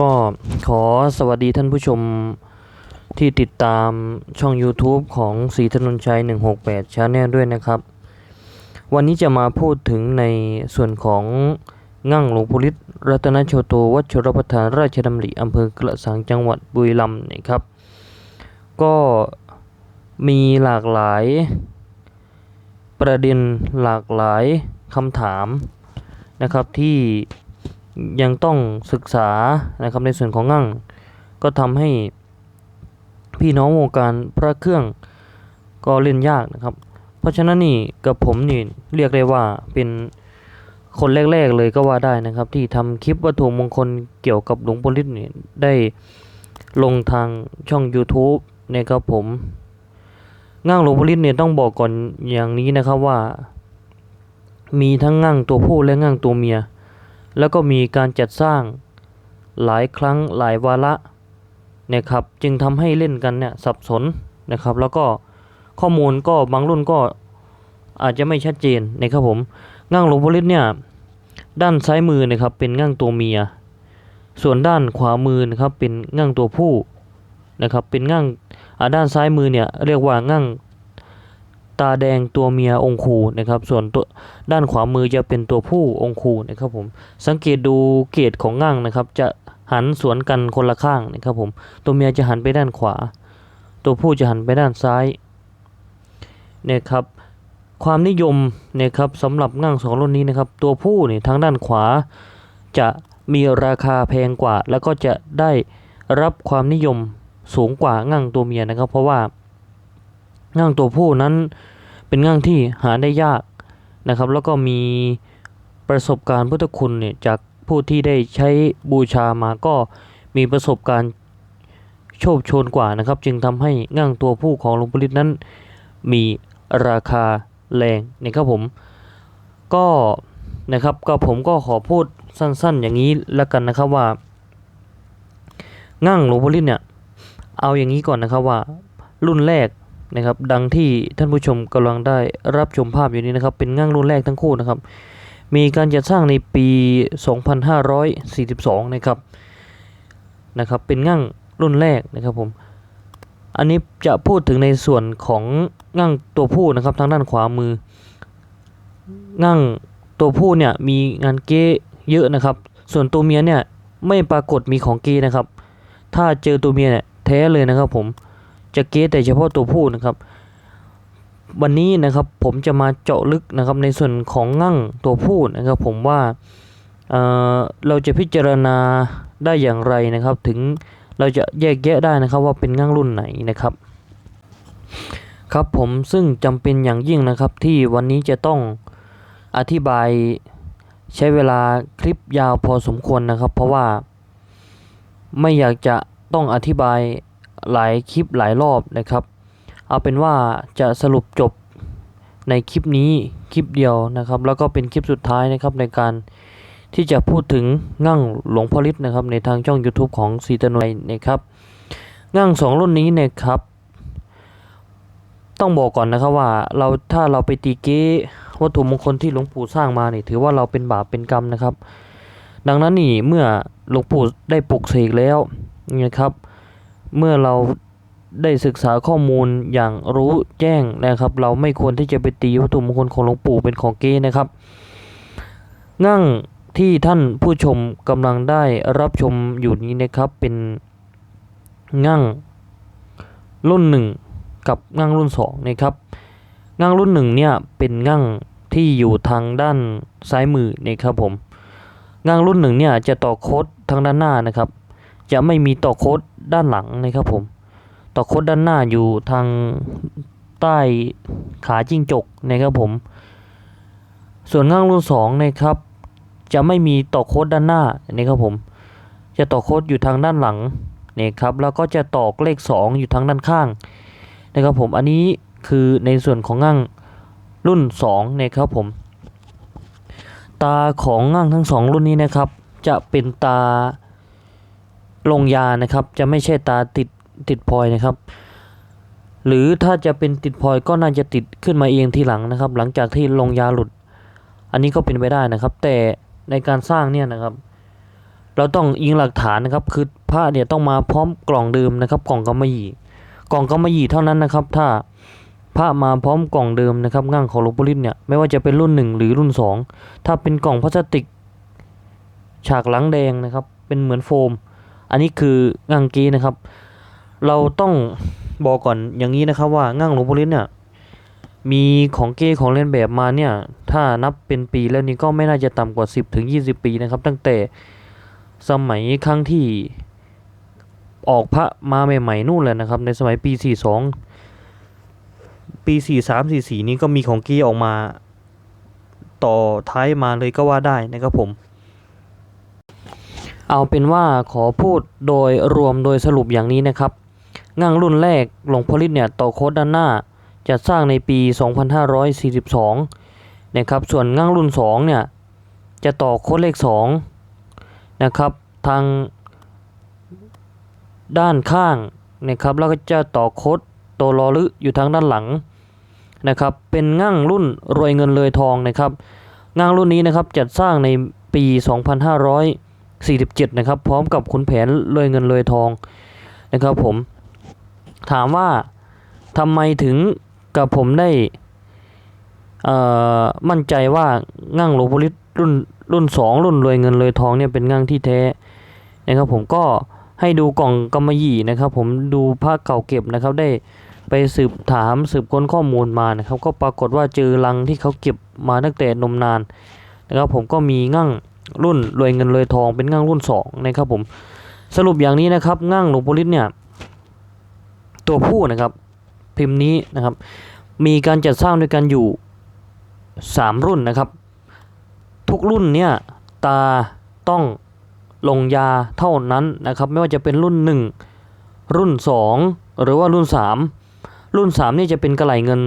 ก็ขอสวัสดีท่านผู้ชมที่ติดตามช่อง YouTube ของศรีถนนชัย 168 Channel ด้วยนะครับ วันนี้จะมาพูดถึงในส่วนของงั่งหลวงพุริตรัตนโชโตวัชรประธานราชดำริอำเภอกระสังจังหวัดบุรีรัมย์นะครับ ก็มีหลากหลายประเด็นหลากหลายคำถามนะครับที่ ยังต้องศึกษานะครับในส่วนของงั่ง ก็ทำให้พี่น้องวงการพระเครื่องก็เล่นยากนะครับ เพราะฉะนั้นนี่กับผมนี่เรียกได้ว่าเป็นคนแรกๆเลยก็ว่าได้นะครับ ที่ทำคลิปวัตถุมงคลเกี่ยวกับหลวงปู่ฤทธิ์นี่ได้ลงทางช่อง YouTube นะครับผมงั่งหลวงปู่ฤทธิ์เนี่ยต้องบอกก่อนอย่างนี้นะครับว่า มีทั้งงั่งตัวผู้และงั่งตัวเมีย แล้วก็มีการจัดสร้างหลายครั้งหลายวาระนะครับจึงทำให้เล่นกันเนี่ยสับสนนะครับ แล้วก็ข้อมูลก็บางรุ่นก็อาจจะไม่ชัดเจนนะครับผมง่างหลวงพ่อฤทธิ์เนี่ยด้านซ้ายมือนะครับเป็นง่างตัวเมีย ส่วนด้านขวามือนะครับเป็นง่างตัวผู้นะครับเป็นง่างด้านซ้ายมือเนี่ยเรียกว่าง่าง ตาแดงตัวเมียองคูนะครับ ส่วนตัวด้านขวามือจะเป็นตัวผู้องคูนะครับผม สังเกตดูเกรดของง่างนะครับ จะหันสวนกันคนละข้างนะครับผม ตัวเมียจะหันไปด้านขวา ตัวผู้จะหันไปด้านซ้ายนะครับ ความนิยมนะครับสำหรับง่างสองรุ่นนี้นะครับ ตัวผู้นี่ทางด้านขวา จะมีราคาแพงกว่า แล้วก็จะได้รับความนิยมสูงกว่าง่างตัวเมียนะครับ เพราะว่า ง่างตัวผู้นั้นเป็นง่างที่หาได้ยากนะครับ แล้วก็มีประสบการณ์พุทธคุณเนี่ยจากผู้ที่ได้ใช้บูชามาก็มีประสบการณ์โชคชนกว่านะครับ จึงทำให้ง่างตัวผู้ของหลวงปู่ฤทธิ์นั้น มีราคาแรงนะครับผมก็นะครับก็ผมก็ขอพูดสั้นๆ อย่างนี้แล้วกันนะครับว่าง่างหลวงปู่ฤทธิ์เนี่ยเอาอย่างนี้ก่อนนะครับว่ารุ่นแรก นะครับ ดังที่ท่านผู้ชมกำลังได้รับชมภาพอยู่นี้นะครับ เป็นง่างรุ่นแรกทั้งคู่นะครับ มีการจัดสร้างในปี 2542 นะครับ นะครับ เป็นง่างรุ่นแรกนะครับผม อันนี้จะพูดถึงในส่วนของง่างตัวผู้นะครับ ทางด้านขวามือง่างตัวผู้เนี่ยมีงานเก้เยอะนะครับ ส่วนตัวเมียเนี่ยไม่ปรากฏมีของเก้นะครับ ถ้าเจอตัวเมียเนี่ยแท้เลยนะครับผม จะเก้แต่เฉพาะตัวผู้นะครับ วันนี้นะครับผมจะมาเจาะลึกนะครับในส่วนของงั่งตัวผู้นะครับ ผมว่าเอ่อเราจะพิจารณาได้อย่างไรนะครับ ถึงเราจะแยกแยะได้นะครับว่าเป็นงั่งรุ่นไหนนะครับครับผมซึ่งจำเป็นอย่างยิ่งนะครับที่วันนี้จะต้องอธิบายใช้เวลาคลิปยาวพอสมควรนะครับ เพราะว่าไม่อยากจะต้องอธิบาย หลายคลิปหลายรอบนะครับ เอาเป็นว่าจะสรุปจบในคลิปนี้คลิปเดียวนะครับ แล้วก็เป็นคลิปสุดท้ายนะครับในการที่จะพูดถึงงั่งหลวงพ่อฤทธิ์นะครับในทางช่อง YouTube ของสีตะนวยนะครับงั่งสองรุ่นนี้นะครับ ต้องบอกก่อนนะครับว่าเราถ้าเราไปตีเก้วัตถุมงคลที่หลวงปู่สร้างมาเนี่ยถือว่าเราเป็นบาปเป็นกรรมนะครับ ดังนั้นนี่เมื่อหลวงปู่ได้ปลุกเสกแล้วนะครับ เมื่อเราได้ศึกษาข้อมูลอย่างรู้แจ้งนะครับ เราไม่ควรที่จะไปตีวัตถุมงคลของหลวงปู่เป็นของเก้นะครับ งั่งที่ท่านผู้ชมกำลังได้รับชมอยู่นี้นะครับเป็นงั่งรุ่นหนึ่งกับงั่งรุ่นสองนะครับงั่งรุ่นหนึ่งเนี่ยเป็นงั่งที่อยู่ทางด้านซ้ายมือนะครับผมงั่งรุ่นหนึ่งเนี่ยจะต่อโคดทางด้านหน้านะครับ จะไม่มีต่อโค้ดด้านหลังนะครับผม ต่อโคดด้านหน้าอยู่ทางใต้ขาจิ้งจกนะครับผม ส่วนง่างรุ่นสองนะครับ จะไม่มีต่อโคดด้านหน้านะครับผม จะต่อโคดอยู่ทางด้านหลังนะครับแล้วก็จะตอกเลข 2 อยู่ทางด้านข้างนะครับผมอันนี้คือในส่วนของง่างรุ่น2นะครับผม ตาของง่างทั้งสองรุ่นนี้นะครับ จะเป็นตา ลงยานะครับ จะไม่ใช่ตาติดติดพลอยนะครับ หรือถ้าจะเป็นติดพลอยก็น่าจะติดขึ้นมาเองทีหลังนะครับ หลังจากที่ลงยาหลุด อันนี้ก็เป็นไปได้นะครับ แต่ในการสร้างเนี่ยนะครับ เราต้องอิงหลักฐานนะครับ คือผ้าเนี่ยต้องมาพร้อมกล่องเดิมนะครับ กล่องกำมะหยี่กล่องกำมะหยี่เท่านั้นนะครับ ถ้าผ้ามาพร้อมกล่องเดิมนะครับง่างของหลวงปู่ลิ้นเนี่ยไม่ว่าจะเป็นรุ่นหนึ่งหรือรุ่นสองถ้าเป็นกล่องพลาสติก ฉากหลังแดงนะครับ เป็นเหมือนโฟม อันนี้คือง่างกีนะครับ เราต้องบอกก่อนอย่างนี้นะครับว่าง่างหลวงปู่ลิ้นเนี่ยมีของเก้ของเล่นแบบมาเนี่ยถ้านับเป็นปีแล้วนี่ก็ไม่น่าจะต่ำกว่า 10ถึง20 ปีนะครับ ตั้งแต่สมัยครั้งที่ออกพระมาใหม่ๆนู่นแหละนะครับ ในสมัยปี 42 ปี 43 44 นี้ก็มีของเก้ออกมา ต่อท้ายมาเลยก็ว่าได้นะครับผม เอาเป็นว่าขอพูดโดยรวมโดยสรุปอย่างนี้นะครับ งั่งรุ่นแรกหลวงพ่อฤทธิ์เนี่ยต่อโคดด้านหน้าจะสร้างในปี 2542 นะครับ ส่วนงั่งรุ่น 2 เนี่ย จะต่อโค้ดเลข 2 นะครับ ทางด้านข้างนะครับ แล้วก็จะต่อโค้ดตัวลอลึอยู่ทางด้านหลังนะครับ เป็นงั่งรุ่นรวยเงินเลยทองนะครับ งั่งรุ่นนี้นะครับจัดสร้างในปี 47 นะครับ พร้อมกับขุนแผนรวยเงินรวยทองนะครับผมถามว่าทำไมถึงกับผมได้มั่นใจว่างั่งหลวงพ่อฤทธิ์รุ่นรุ่นสองรุ่นรวยเงินรวยทองเนี่ยเป็นงั่งที่แท้นะครับผมก็ให้ดูกล่องกำมะหยี่นะครับ ผมดูผ้าเก่าเก็บนะครับได้ไปสืบถามสืบค้นข้อมูลมานะครับ ก็ปรากฏว่าเจอลังที่เขาเก็บมาตั้งแต่นมนานนะครับผมก็มีงั่ง รุ่นรวยเงินรวยทองเป็นงั่งรุ่นสองนะครับผมสรุปอย่างนี้นะครับงั่งหลวงพ่อฤทธิ์เนี่ยตัวผู้นะครับ พิมพ์นี้นะครับ มีการจัดสร้างด้วยกันอยู่ 3 รุ่นนะครับ ทุกรุ่นเนี่ยตาต้องลงยาเท่านั้นนะครับ ไม่ว่าจะเป็นรุ่น 1 รุ่น 2 หรือว่ารุ่น 3 รุ่น 3 นี่จะเป็นกระไหลเงิน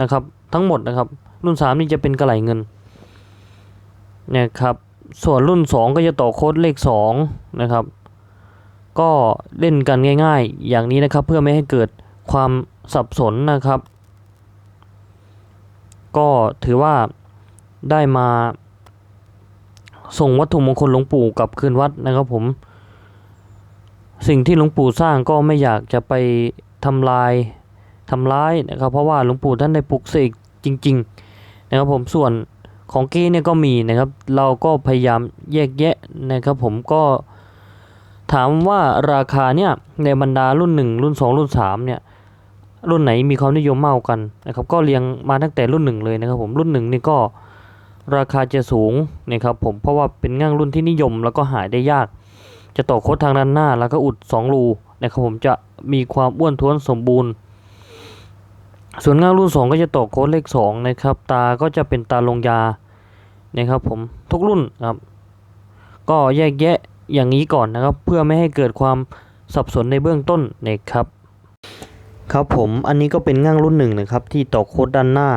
นะครับ ทั้งหมดนะครับ รุ่น 3 นี่จะเป็นกระไหลเงิน นะครับ ส่วนรุ่น 2 ก็จะต่อโค้ดเลข2นะครับ ก็เล่นกันง่ายๆ อย่างนี้นะครับเพื่อไม่ให้เกิดความสับสนนะครับ ก็ถือว่าได้มา ส่งวัตถุมงคลหลวงปู่กลับคืนวัดนะครับผม สิ่งที่หลวงปู่สร้างก็ไม่อยากจะไปทำลายทำร้ายนะครับ เพราะว่าหลวงปู่ท่านได้ปลุกเสกจริง ๆ นะครับผมส่วน ของเก้เนี่ยก็มีนะครับ เราก็พยายามแยกแยะนะครับ ผมก็ถามว่าราคาเนี่ยในบรรดารุ่น 1 รุ่น 2 รุ่น3เนี่ยรุ่นไหนมีความนิยมมากกันนะครับ ก็เรียงมาตั้งแต่รุ่น 1 เลยนะครับ ผมรุ่น1นี่ก็ราคาจะสูงนะครับ ผมเพราะว่าเป็นง่างรุ่นที่นิยมแล้วก็หายได้ยาก จะต่อโคดทางด้านหน้า แล้วก็อุด 2 รูนะครับผมจะมีความอ้วนท้วนสมบูรณ์ ส่วนง่างรุ่น 2 ก็จะต่อโค้ดเลข2นะครับ ตาก็จะเป็นตาลงยานะครับผมทุกรุ่นครับ ก็แยกแยะอย่างนี้ก่อนนะครับ เพื่อไม่ให้เกิดความสับสนในเบื้องต้นนะครับ ครับผมอันนี้ก็เป็นง่างรุ่นหนึ่งนะครับ ที่ต่อโค้ดด้านหน้า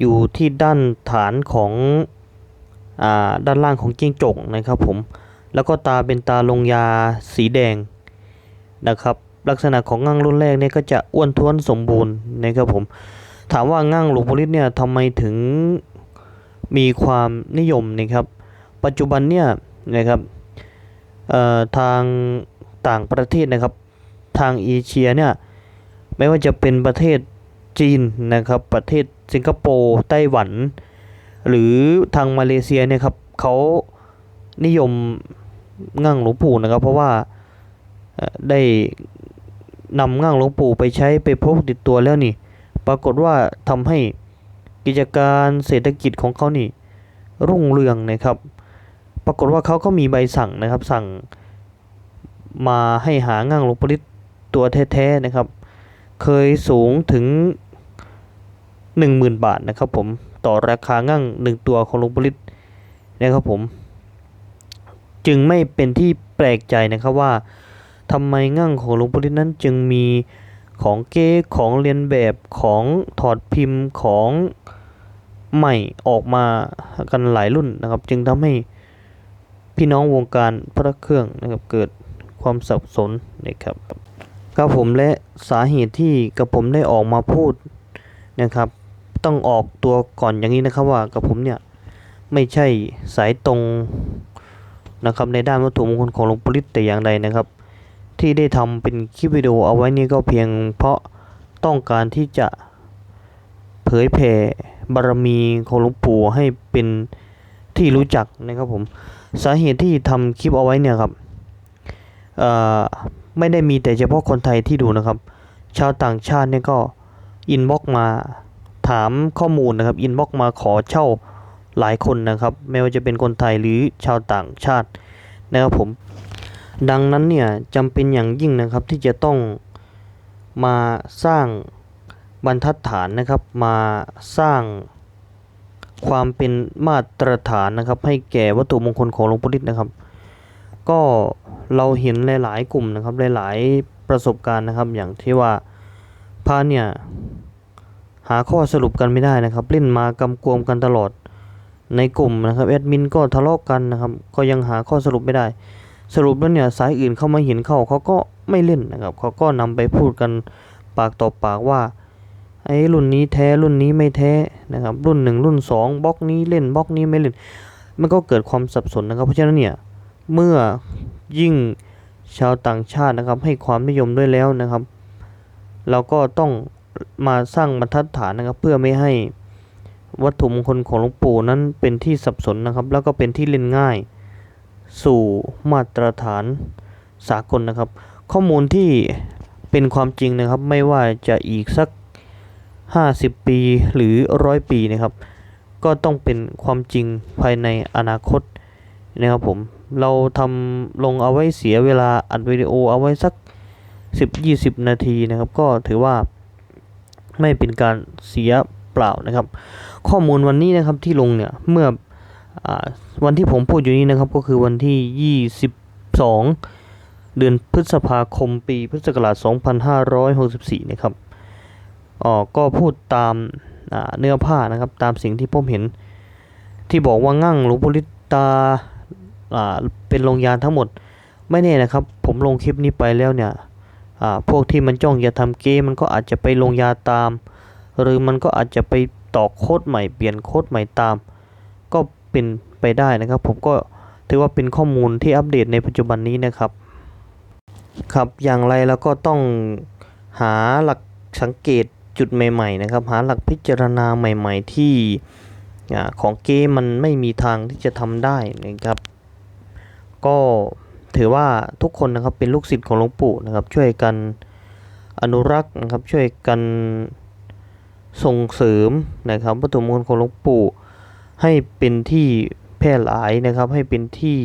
อยู่ที่ด้านฐานของอ่าด้านล่างของจิ้งจกนะครับผมแล้วก็ตาเป็นตาลงยาสีแดงนะครับ ลักษณะของง่างรุ่นแรกเนี่ยก็จะอ้วนท้วนสมบูรณ์นะครับผม ถามว่าง่างหลวงพ่อฤทธิ์เนี่ยทำไมถึงมีความนิยมนะครับ ปัจจุบันเนี่ยนะครับทางต่างประเทศนะครับ ทางเอเชียเนี่ยไม่ว่าจะเป็นประเทศจีนนะครับ ประเทศสิงคโปร์ไต้หวัน หรือทางมาเลเซียเนี่ยครับเขานิยมง่างหลวงปู่นะครับ เพราะว่าได้ นำง่างหลวงปู่ไปใช้ไปพกติดตัวแล้วนี่ ปรากฏว่าทำให้กิจการเศรษฐกิจของเขานี่ รุ่งเรืองนะครับ ปรากฏว่าเขาก็มีใบสั่งนะครับ สั่งมาให้หาง่างหลวงปู่ฤทธิ์ตัวแท้ๆนะครับ เคยสูงถึง 10,000 บาทนะครับผมต่อราคาง่างหนึ่งตัวของหลวงปู่ฤทธิ์นะครับผม จึงไม่เป็นที่แปลกใจนะครับว่า ทำไมง่างของหลวงปู่ฤทธิ์นั้นจึงมีของเก๊ของเรียนแบบของถอดพิมพ์ของใหม่ออกมากันหลายรุ่นนะครับ จึงทำให้พี่น้องวงการพระเครื่องนะครับเกิดความสับสนนะครับครับผมและสาเหตุที่กับผมได้ออกมาพูดนะครับ ต้องออกตัวก่อนอย่างนี้นะครับว่ากับผมเนี่ยไม่ใช่สายตรงนะครับในด้านวัตถุมงคลของหลวงปู่ฤทธิ์แต่อย่างใดนะครับ ที่ได้ทำเป็นคลิปวิดีโอเอาไว้นี่ก็เพียงเพราะต้องการที่จะเผยแผ่บารมีของหลวงปู่ให้เป็นที่รู้จักนะครับผมสาเหตุที่ทำคลิปเอาไว้เนี่ยครับไม่ได้มีแต่เฉพาะคนไทยที่ดูนะครับ ชาวต่างชาติเนี่ยก็อินบ็อกมาถามข้อมูลนะครับอินบ็อกมาขอเช่าหลายคนนะครับ ไม่ว่าจะเป็นคนไทยหรือชาวต่างชาตินะครับผม ดังนั้นเนี่ยจำเป็นอย่างยิ่งนะครับที่จะต้องมาสร้างบรรทัดฐานนะครับ มาสร้างความเป็นมาตรฐานนะครับ ให้แก่วัตถุมงคลของหลวงปู่ฤทธิ์นะครับ ก็เราเห็นหลาย ๆ กลุ่มนะครับหลาย ๆ ประสบการณ์นะครับ อย่างที่ว่าพระเนี่ยหาข้อสรุปกันไม่ได้นะครับเล่นมากำกวมกันตลอดในกลุ่มนะครับแอดมินก็ทะเลาะกันนะครับ ก็ยังหาข้อสรุปไม่ได้ สรุปแล้วเนี่ยสายอื่นเข้ามาเห็นเข้าเขาก็ไม่เล่นนะครับเขาก็นำไปพูดกันปากต่อปากว่าไอ้รุ่นนี้แท้รุ่นนี้ไม่แท้นะครับรุ่นหนึ่งรุ่นสองบล็อกนี้เล่นบล็อกนี้ไม่เล่น มันก็เกิดความสับสนนะครับ เพราะฉะนั้นเนี่ยเมื่อยิ่งชาวต่างชาตินะครับให้ความนิยมด้วยแล้วนะครับ เราก็ต้องมาสร้างบรรทัดฐานนะครับ เพื่อไม่ให้วัตถุมงคลของหลวงปู่นั้นเป็นที่สับสนนะครับ แล้วก็เป็นที่เล่นง่าย สู่มาตรฐานสากลนะครับ ข้อมูลที่เป็นความจริงนะครับ ไม่ว่าจะอีกสัก 50 ปีหรือร้อยปีนะครับ ก็ต้องเป็นความจริงภายในอนาคตนะครับผมเราทำลงเอาไว้เสียเวลาอัดวิดีโอเอาไว้สัก 10-20 นาทีนะครับ ก็ถือว่าไม่เป็นการเสียเปล่านะครับ ข้อมูลวันนี้นะครับที่ลงเนี่ยเมื่อ วันที่ผมพูดอยู่นี้นะครับก็คือวันที่ 22 เดือนพฤษภาคมปีพุทธศักราช 2564 นะครับอ๋อก็พูดตามาเนื้อผ้านะครับตามสิ่งที่ผมเห็นที่บอกว่างั่งหลวงปู่ลิตาาเป็นโรงยานทั้งหมดไม่แน่นะครับ ผมลงคลิปนี้ไปแล้วเนี่ยพวกที่มันจ้องจะทำเกมมันก็อาจจะไปลงยาตาม หรือมันก็อาจจะไปต่อโคดใหม่เปลี่ยนโคดใหม่ตาม ก็ เป็นไปได้นะครับ ผมก็ถือว่าเป็นข้อมูลที่อัปเดตในปัจจุบันนี้นะครับ ครับอย่างไรแล้วก็ต้องหาหลักสังเกตจุดใหม่ ๆ นะครับ หาหลักพิจารณาใหม่ ๆ ที่ของเกมมันไม่มีทางที่จะทำได้นะครับ ก็ถือว่าทุกคนนะครับเป็นลูกศิษย์ของหลวงปู่นะครับ ช่วยกันอนุรักษ์นะครับช่วยกันส่งเสริมนะครับวัตถุมงคลของหลวงปู่ ให้เป็นที่แพร่หลายนะครับ ให้เป็นที่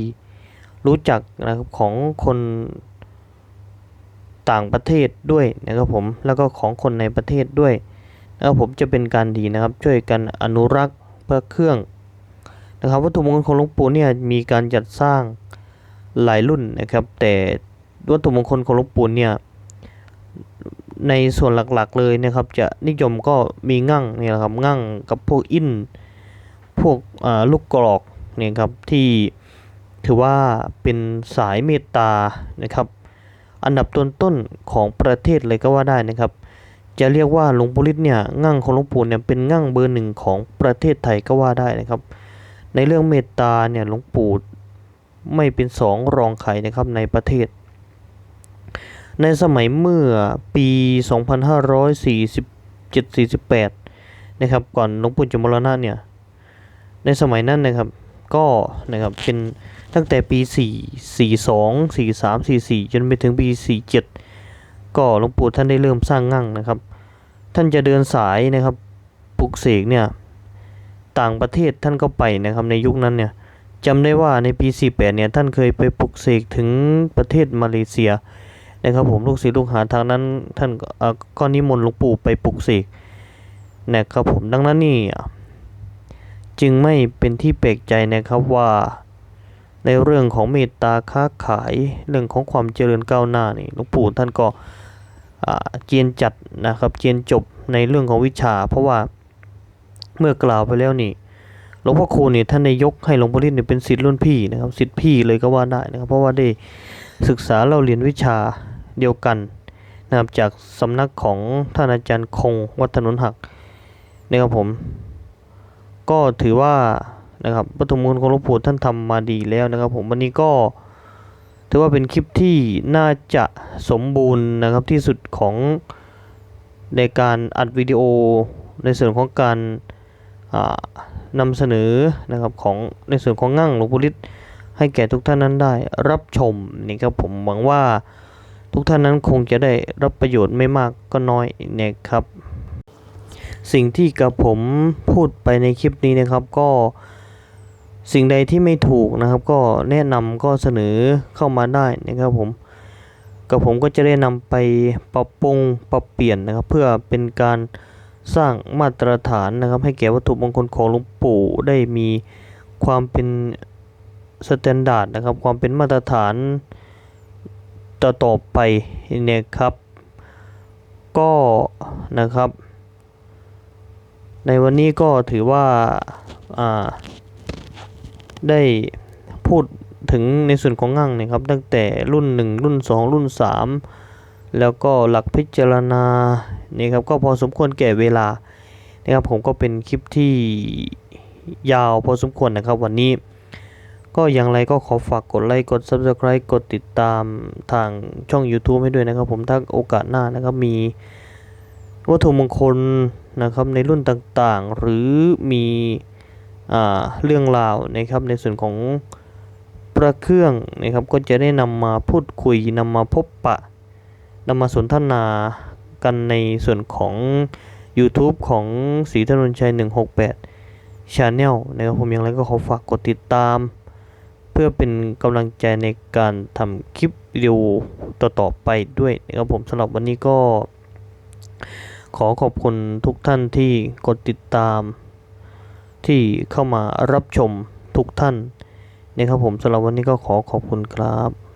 รู้จักนะครับของคนต่างประเทศด้วยนะครับผมแล้วก็ของคนในประเทศด้วยแล้วผมจะเป็นการดีนะครับ ช่วยกันอนุรักษ์เพื่อเครื่องนะครับ วัตถุมงคลของหลวงปู่เนี่ยมีการจัดสร้างหลายรุ่นนะครับ แต่วัตถุมงคลของหลวงปู่เนี่ยในส่วนหลักๆเลยนะครับ จะนิยมก็มีงั่งนี่ยนะครับงั่งกับพวกอิน พวกลูกกรอกเนี่ยครับที่ถือว่าเป็นสายเมตตานะครับ อันดับต้นๆของประเทศเลยก็ว่าได้นะครับ จะเรียกว่าหลวงปู่ฤทธิ์เนี่ยงั่งของหลวงปู่เนี่ยเป็นงั่งเบอร์หนึ่งของประเทศไทยก็ว่าได้นะครับ ในเรื่องเมตตาเนี่ยหลวงปู่ไม่เป็นสองรองใครนะครับในประเทศ ในสมัยเมื่อปี 2547-48 นะครับ ก่อนหลวงปู่จมรณะเนี่ย ในสมัยนั้นนะครับ ก็นะครับเป็นตั้งแต่ปี 4 42 43 44 จนไปถึงปี 47 ก็หลวงปู่ท่านได้เริ่มสร้างงั่งนะครับ ท่านจะเดินสายนะครับปลุกเสกเนี่ยต่างประเทศท่านก็ไปนะครับในยุคนั้นเนี่ยจำได้ว่าในปี 48 เนี่ยท่านเคยไปปลุกเสกถึงประเทศมาเลเซียนะครับผมลูกศิษย์ลูกหาทางนั้นท่านก็เอ่อก็นิมนต์หลวงปู่ไปปลุกเสกนะครับผมดังนั้นนี่ จึงไม่เป็นที่แปลกใจนะครับว่า ในเรื่องของเมตตาค้าขายเรื่องของความเจริญก้าวหน้านี่หลวงปู่ท่านก็เจียนจัดนะครับเจียนจบในเรื่องของวิชา เพราะว่าเมื่อกล่าวไปแล้วนี่หลวงพ่อคูณนี่ท่านได้ยกให้หลวงพ่อฤทธิ์เนี่ยเป็นศิษย์รุ่นพี่นะครับศิษย์พี่เลยก็ว่าได้นะครับเพราะว่าได้ศึกษาเราเรียนวิชาเดียวกันนะครับจากสำนักของท่านอาจารย์คงวัดถนนหักนะครับผม ก็ถือว่านะครับวัตถุมงคลของหลวงปู่ท่านทำมาดีแล้วนะครับ ผมวันนี้ก็ถือว่าเป็นคลิปที่น่าจะสมบูรณ์นะครับที่สุดของในการอัดวิดีโอในส่วนของการอ่านำเสนอนะครับของในส่วนของงั่งหลวงปู่ฤทธิ์ให้แก่ทุกท่านนั้นได้รับชมนี่ครับผมหวังว่าทุกท่านนั้นคงจะได้รับประโยชน์ไม่มากก็น้อยนะครับ สิ่งที่กับผมพูดไปในคลิปนี้นะครับก็สิ่งใดที่ไม่ถูกนะครับ ก็แนะนำก็เสนอเข้ามาได้นะครับผมกับผมก็จะได้นำไปปรับปรุงปรับเปลี่ยนนะครับ เพื่อเป็นการสร้างมาตรฐานนะครับ ให้แก่วัตถุมงคลของหลวงปู่ได้มีความเป็นสแตนดาร์ดนะครับ ความเป็นมาตรฐานต่อต่อไปเนี่ยครับ ก็นะครับ ในวันนี้ก็ถือว่าาได้พูดถึงในส่วนของงั่งเนะครับ ตั้งแต่รุ่น 1 รุ่น 2 รุ่น 3 แล้วก็หลักพิจารณานี่ครับก็พอสมควรแก่เวลานะครับผมก็เป็นคลิปที่ยาวพอสมควรนะครับวันนี้ ก็อย่างไรก็ขอฝากกดไลค์กด Subscribe กดติดตามทางช่อง YouTube ให้ด้วยนะครับผมถ้าโอกาสหน้านะครับมีวัตถุมงคล นะครับในรุ่นต่างๆ หรือมีอเรื่องราวนะครับในส่วนของประเครื่องนะครับก็จะได้นำมาพูดคุยนำมาพบปะนำมาสนทนากันในส่วนของ YouTube ของศรีถนนชัย 168 Channel นะครับผมอย่างไรก็ขอฝากกดติดตาม เพื่อเป็นกำลังใจในการทำคลิปวิดีโอต่อๆไปด้วยนะครับผมสำหรับวันนี้ก็ ขอขอบคุณทุกท่านที่กดติดตาม ที่เข้ามารับชมทุกท่านนะครับผมสำหรับวันนี้ก็ขอขอบคุณครับ